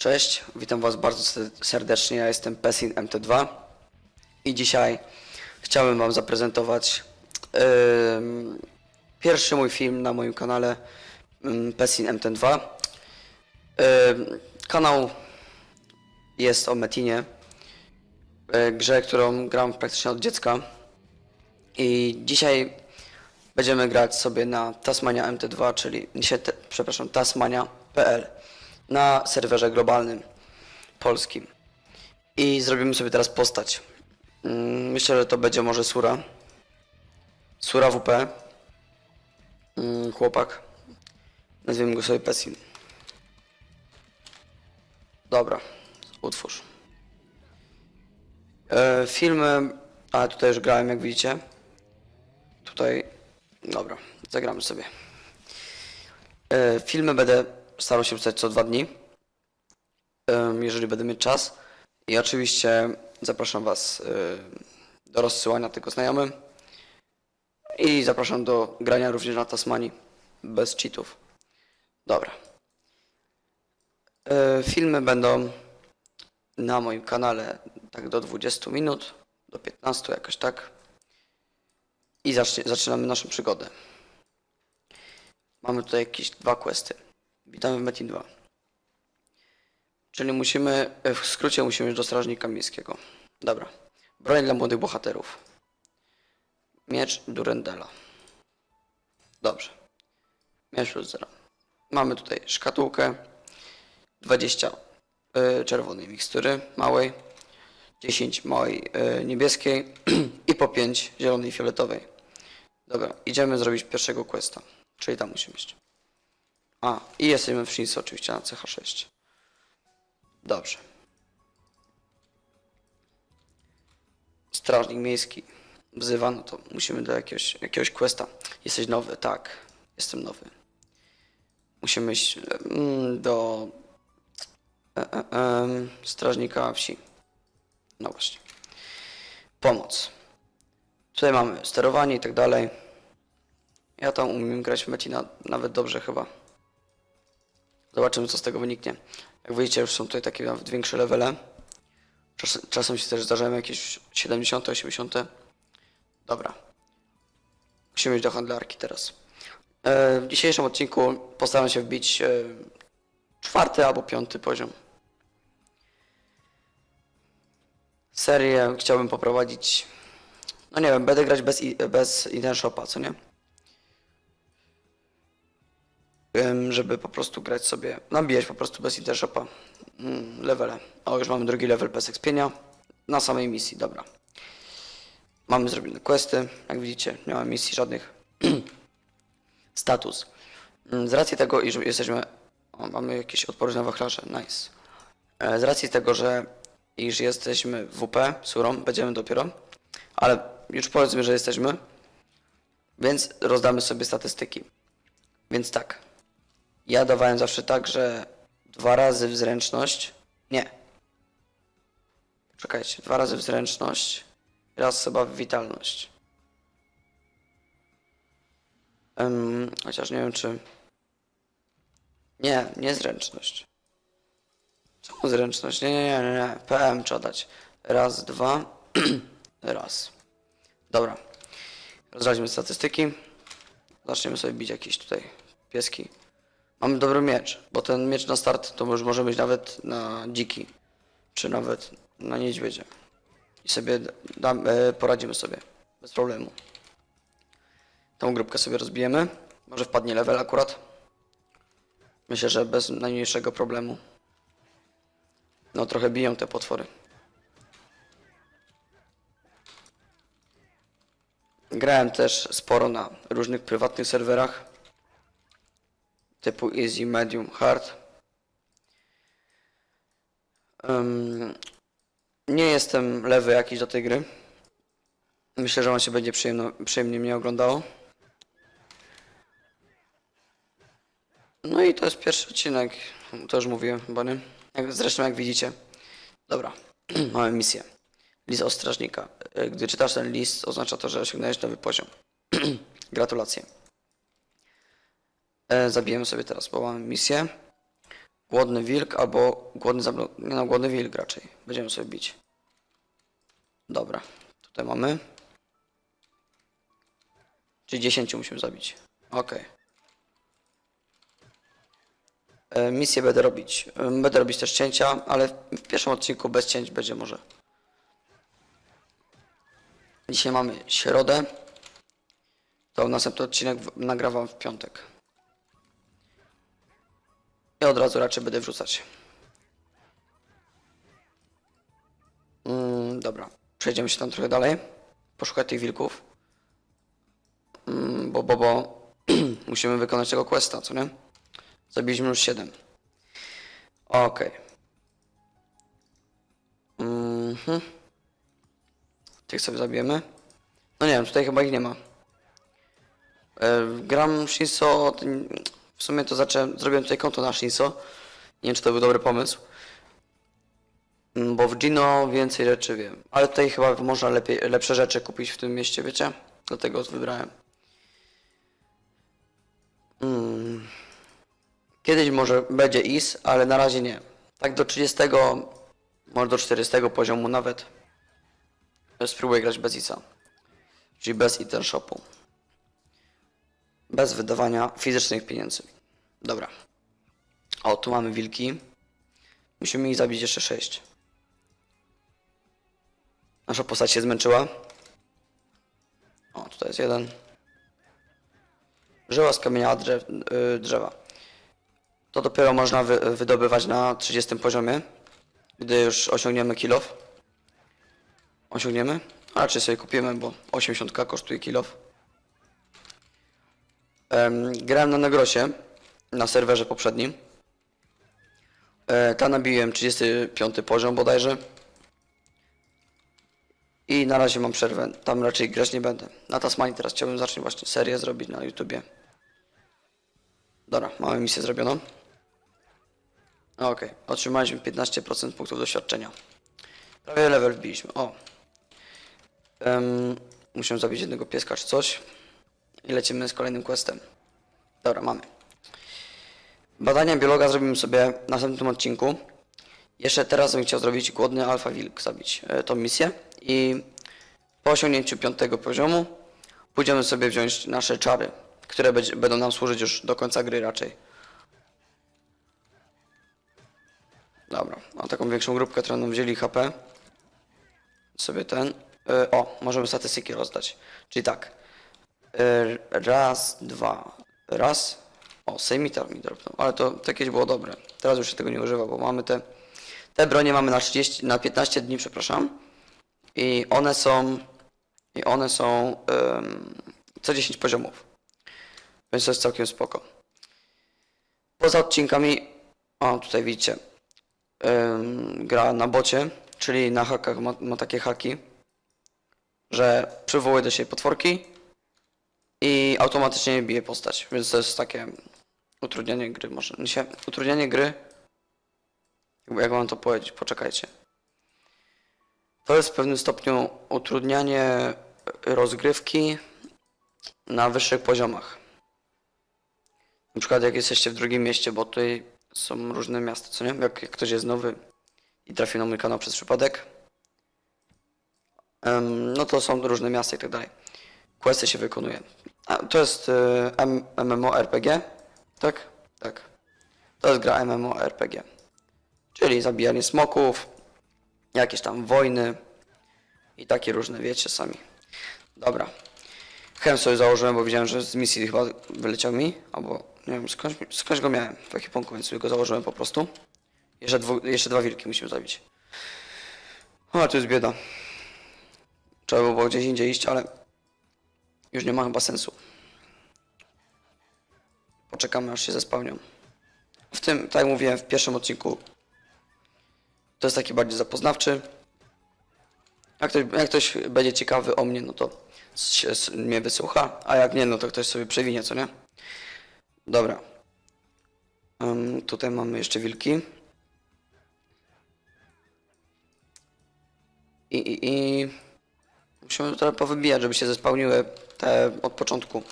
Cześć, witam Was bardzo se- serdecznie. Ja jestem Pesin MT2 i dzisiaj chciałbym Wam zaprezentować em, pierwszy mój film na moim kanale em, Pesin MT2. Em, kanał jest o Metinie, e, grze, którą gram praktycznie od dziecka. I dzisiaj będziemy grać sobie na Tasmania MT2, czyli przepraszam, tasmania.pl na serwerze globalnym polskim. I zrobimy sobie teraz postać. Mm, Myślę, że to będzie może Sura. Sura WP. Mm, Chłopak. Nazwijmy go sobie Pesin. Dobra, utwórz. E, filmy, a tutaj już grałem jak widzicie. Tutaj, dobra, zagramy sobie. E, filmy będę starał się pisać co dwa dni, jeżeli będę mieć czas. I oczywiście zapraszam Was e, do rozsyłania tego znajomym. I zapraszam do grania również na Tasmanii bez cheatów. Dobra. E, Filmy będą na moim kanale tak do 20 minut, do 15 jakoś tak. I zaczynamy naszą przygodę. Mamy tutaj jakieś dwa questy. Witamy w Metin 2. Czyli musimy, e, w skrócie musimy iść do strażnika miejskiego. Dobra. Broń dla młodych bohaterów. Miecz Durendela. Dobrze. Miecz plus 0. Mamy tutaj szkatułkę. 20 y, czerwonej mikstury małej. 10 małej y, niebieskiej i po 5 zielonej fioletowej. Dobra, idziemy zrobić pierwszego questa. Czyli tam musimy iść. A, i jesteśmy w Shinsu oczywiście na CH6. Dobrze. Strażnik miejski wzywa, no to musimy do jakiegoś, jakiegoś questa. Jesteś nowy? Tak, jestem nowy. Musimy iść mm, do e, e, em, strażnika wsi. No właśnie. Pomoc. Tutaj mamy sterowanie i tak dalej. Ja tam umiem grać w Metina nawet dobrze chyba. Zobaczymy co z tego wyniknie. Jak widzicie już są tutaj takie większe levele. Czas, czasem się też zdarzają jakieś 70, 80. Dobra. Musimy iść do handlarki teraz. E, w dzisiejszym odcinku postaram się wbić e, czwarty albo piąty poziom. Serię chciałbym poprowadzić. No nie wiem, będę grać bez, bez Shopa, co nie? Żeby po prostu grać sobie, nabijać po prostu bez Internet Shopa mm, levele. O, już mamy drugi level bez expienia na samej misji, dobra. Mamy zrobione questy, jak widzicie, nie ma misji żadnych. Status. Mm, Z racji tego, iż jesteśmy. O, mamy jakieś odporność na wachlarze, nice. E, Z racji tego, że iż jesteśmy w WP, surą, będziemy dopiero, ale już powiedzmy, że jesteśmy, więc rozdamy sobie statystyki. Więc tak. Ja dawałem zawsze tak, że dwa razy w zręczność. Nie. Czekajcie, dwa razy w zręczność, raz chyba w witalność. Em, chociaż nie wiem, czy. Nie, nie zręczność. Czemu zręczność? Nie, nie, nie, nie. PM trzeba dać. Raz, dwa, raz. Dobra. Rozradźmy statystyki. Zaczniemy sobie bić jakieś tutaj pieski. Mamy dobry miecz, bo ten miecz na start to już może być nawet na dziki, czy nawet na niedźwiedzie. I sobie dam, e, poradzimy sobie, bez problemu. Tą grupkę sobie rozbijemy. Może wpadnie level akurat. Myślę, że bez najmniejszego problemu. No trochę biją te potwory. Grałem też sporo na różnych prywatnych serwerach. Typu Easy, Medium, Hard. Ym, nie jestem lewy jakiś do tej gry. Myślę, że on się będzie przyjemno, przyjemnie mnie oglądało. No i to jest pierwszy odcinek. To już mówiłem chyba, nie? Jak, zresztą jak widzicie. Dobra, mamy misję. List od strażnika. E, Gdy czytasz ten list, oznacza to, że osiągnąłeś nowy poziom. Gratulacje. E, zabijemy sobie teraz, bo mamy misję. Głodny wilk albo głodny zablo... Nie no, głodny wilk raczej. Będziemy sobie bić. Dobra. Tutaj mamy. Czyli 10 musimy zabić. Okej. E, Misję będę robić. E, Będę robić też cięcia, ale w pierwszym odcinku bez cięć będzie może. Dzisiaj mamy środę. To następny odcinek nagrywam w piątek. I od razu raczej będę wrzucać. Mm, dobra. Przejdziemy się tam trochę dalej. Poszukać tych wilków. Mm, bo, bo, bo musimy wykonać tego questa, co nie? Zabiliśmy już 7. Okej. Mhm. Tych sobie zabijemy. No nie wiem, tutaj chyba ich nie ma. E, gram n- w sumie to zacząłem, zrobiłem tutaj konto na Shinso. Nie wiem, czy to był dobry pomysł. Mm, Bo w Gino więcej rzeczy wiem. Ale tutaj chyba można lepiej, lepsze rzeczy kupić w tym mieście, wiecie? Dlatego wybrałem. Mm. Kiedyś może będzie IS, ale na razie nie. Tak do 30, może do 40 poziomu nawet. Spróbuję grać bez ISA. Czyli bez item shopu. Bez wydawania fizycznych pieniędzy. Dobra. O, tu mamy wilki. Musimy ich zabić jeszcze 6. Nasza postać się zmęczyła. O, tutaj jest jeden. Żyła z kamienia drzew, y, drzewa. To dopiero można wy, wydobywać na 30 poziomie, gdy już osiągniemy kilof. Osiągniemy? A raczej sobie kupimy, bo 80 kosztuje kilof. Um, grałem na Negrosie, na serwerze poprzednim. E, tam nabiłem 35 poziom bodajże. I na razie mam przerwę. Tam raczej grać nie będę. Na Tasmanii teraz chciałbym zacząć właśnie serię zrobić na YouTubie. Dobra, mamy misję zrobioną. Okej, otrzymaliśmy 15% punktów doświadczenia. Prawie level wbiliśmy. O. Um, muszę zabić jednego pieska czy coś. I lecimy z kolejnym questem. Dobra, mamy. Badania biologa zrobimy sobie w następnym odcinku. Jeszcze teraz bym chciał zrobić głodny alfa wilk, zabić e, tą misję. I po osiągnięciu piątego poziomu pójdziemy sobie wziąć nasze czary, które będą nam służyć już do końca gry raczej. Dobra, mam taką większą grupkę, którą nam wzięli HP. Sobie ten. E, o, możemy statystyki rozdać. Czyli tak. E, raz, dwa, raz. O, sejmitar mi dropnął, ale to, to było dobre. Teraz już się tego nie używa, bo mamy te. Te bronie mamy na 30, na 15 dni, przepraszam. I one są. I one są em, co 10 poziomów. Więc to jest całkiem spoko. Poza odcinkami. O, tutaj widzicie. em, gra na bocie, czyli na hakach ma, ma takie haki, że przywołuje do siebie potworki i automatycznie bije postać. Więc to jest takie utrudnianie gry. Może nie się, utrudnianie gry. Jak mam to powiedzieć, poczekajcie. To jest w pewnym stopniu utrudnianie rozgrywki na wyższych poziomach. Na przykład jak jesteście w drugim mieście, bo tutaj są różne miasta, co nie? Jak, jak ktoś jest nowy i trafi na mój kanał przez przypadek, no to są różne miasta i tak dalej. Questy się wykonuje. A, to jest y, MMORPG, tak? Tak. To jest gra MMORPG. Czyli zabijanie smoków, jakieś tam wojny i takie różne, wiecie sami. Dobra. Chem sobie założyłem, bo widziałem, że z misji chyba wyleciał mi, albo nie wiem, skądś, go miałem w ekipunku, więc go założyłem po prostu. Jeszcze, dwu, jeszcze dwa wilki musimy zabić. O, tu jest bieda. Trzeba by było gdzieś indziej iść, ale już nie ma chyba sensu. Poczekamy, aż się zespełnią. W tym, tak jak mówiłem w pierwszym odcinku, to jest taki bardziej zapoznawczy. Jak ktoś, jak ktoś będzie ciekawy o mnie, no to się, mnie wysłucha, a jak nie, no to ktoś sobie przewinie, co nie? Dobra. Em, tutaj mamy jeszcze wilki. I, i, i musimy trochę powybijać, żeby się zespełniły te od początku.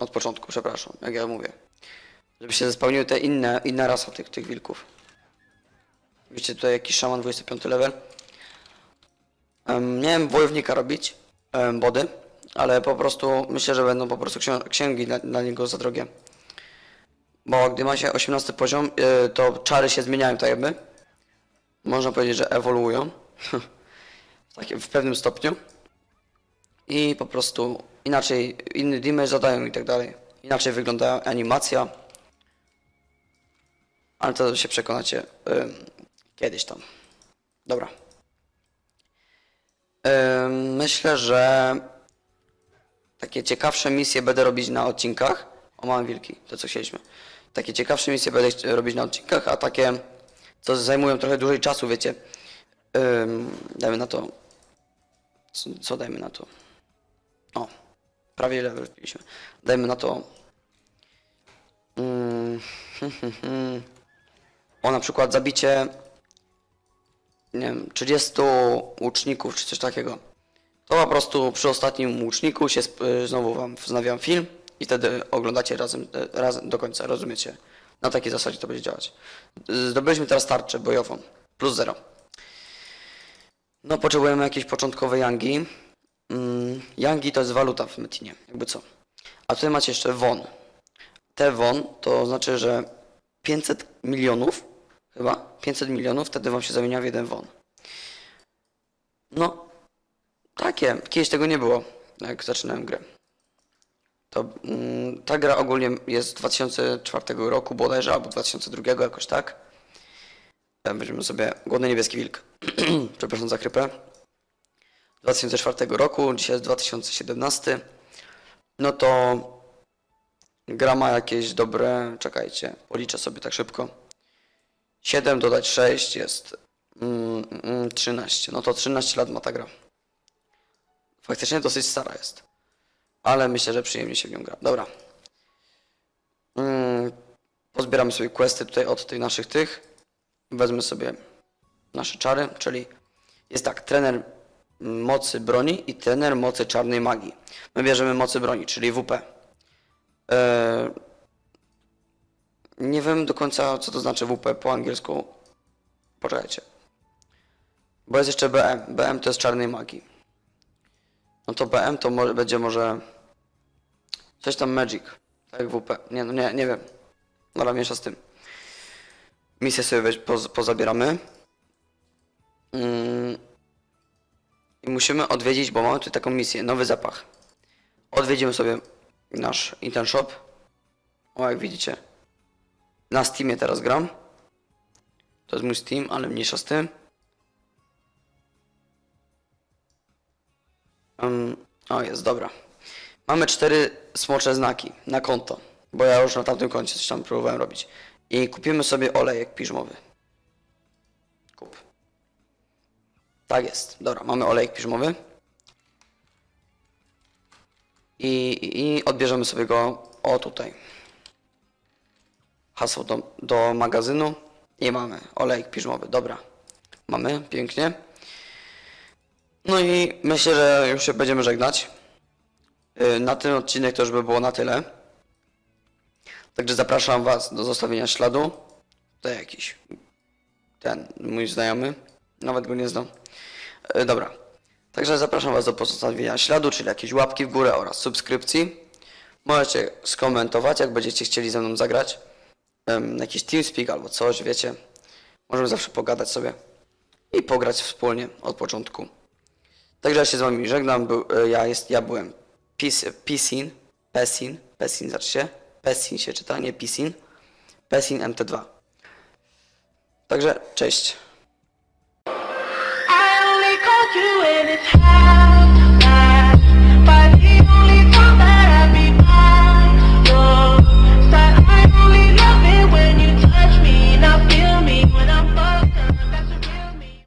Od początku, przepraszam, jak ja mówię. Żeby się zespełniły te inne, inne rasa tych, tych wilków. Widzicie tutaj jakiś szaman 25 level. Um, miałem wojownika robić, um, body, ale po prostu myślę, że będą po prostu księgi dla, dla niego za drogie. Bo gdy ma się 18 poziom, y, to czary się zmieniają tak jakby. Można powiedzieć, że ewoluują. w, pewnym stopniu. I po prostu inaczej, inny damage zadają i tak dalej. Inaczej wygląda animacja. Ale to się przekonacie kiedyś tam. Dobra. Myślę, że takie ciekawsze misje będę robić na odcinkach. O, mam wilki, to co chcieliśmy. Takie ciekawsze misje będę robić na odcinkach, a takie, co zajmują trochę dłużej czasu, wiecie. Ym, dajmy na to. Co, co dajmy na to? O, prawie level wbiliśmy. Dajmy na to. Mm, o, na przykład zabicie. Nie wiem, 30 łuczników czy coś takiego. To po prostu przy ostatnim łuczniku się znowu wam wznawiam film i wtedy oglądacie razem, e, razem do końca, rozumiecie? Na takiej zasadzie to będzie działać. Zdobyliśmy teraz tarczę bojową, plus zero. No, potrzebujemy jakiejś początkowej Yangi. Mm, Yangi to jest waluta w Metinie, jakby co. A tutaj macie jeszcze won. Te won to znaczy, że 500 milionów, chyba, 500 milionów, wtedy wam się zamienia w jeden won. No, takie. Kiedyś tego nie było, jak zaczynałem grę. To, mm, ta gra ogólnie jest z 2004 roku bodajże, albo 2002 jakoś tak. Weźmiemy sobie Głodny Niebieski Wilk. Przepraszam za chrypę. 2004 roku, dzisiaj jest 2017. No to gra ma jakieś dobre, czekajcie, policzę sobie tak szybko. 7 dodać 6 jest mm, mm, 13. No to 13 lat ma ta gra. Faktycznie dosyć stara jest. Ale myślę, że przyjemnie się w nią gra. Dobra. Mm, pozbieramy sobie questy tutaj od tych naszych tych. Wezmę sobie nasze czary, czyli jest tak, trener mocy broni i trener mocy czarnej magii. My bierzemy mocy broni, czyli WP. Eee, nie wiem do końca, co to znaczy WP po angielsku. Poczekajcie. Bo jest jeszcze BM. BM to jest czarnej magii. No to BM to może, będzie może coś tam Magic. Tak WP. Nie, no nie, nie wiem. Dobra, miesza z tym. Misję sobie weź, poz, pozabieramy. Mm. I musimy odwiedzić, bo mamy tu taką misję, nowy zapach. Odwiedzimy sobie nasz Intern Shop. O, jak widzicie. Na Steamie teraz gram. To jest mój Steam, ale mniejsza z tym. Um, o, jest, dobra. Mamy cztery smocze znaki na konto, bo ja już na tamtym koncie coś tam próbowałem robić. I kupimy sobie olejek piżmowy. Kup. Tak jest. Dobra, mamy olejek piżmowy. I, i, odbierzemy sobie go o tutaj. Hasło do, do magazynu. I mamy olejek piżmowy. Dobra. Mamy, pięknie. No i myślę, że już się będziemy żegnać. Yy, Na ten odcinek to już by było na tyle. Także zapraszam Was do zostawienia śladu. To jakiś ten mój znajomy. Nawet go nie znam. Yy, Dobra. Także zapraszam Was do pozostawienia śladu, czyli jakieś łapki w górę oraz subskrypcji. Możecie skomentować, jak będziecie chcieli ze mną zagrać. Em, jakiś TeamSpeak albo coś, wiecie. Możemy zawsze pogadać sobie i pograć wspólnie od początku. Także ja się z wami żegnam. Był, e, ja, jest, ja byłem Pis- Pisin, Pesin, Pesin znaczy się, Pesin się czyta, nie Pisin, Pesin MT2. Także cześć. I only you when it's.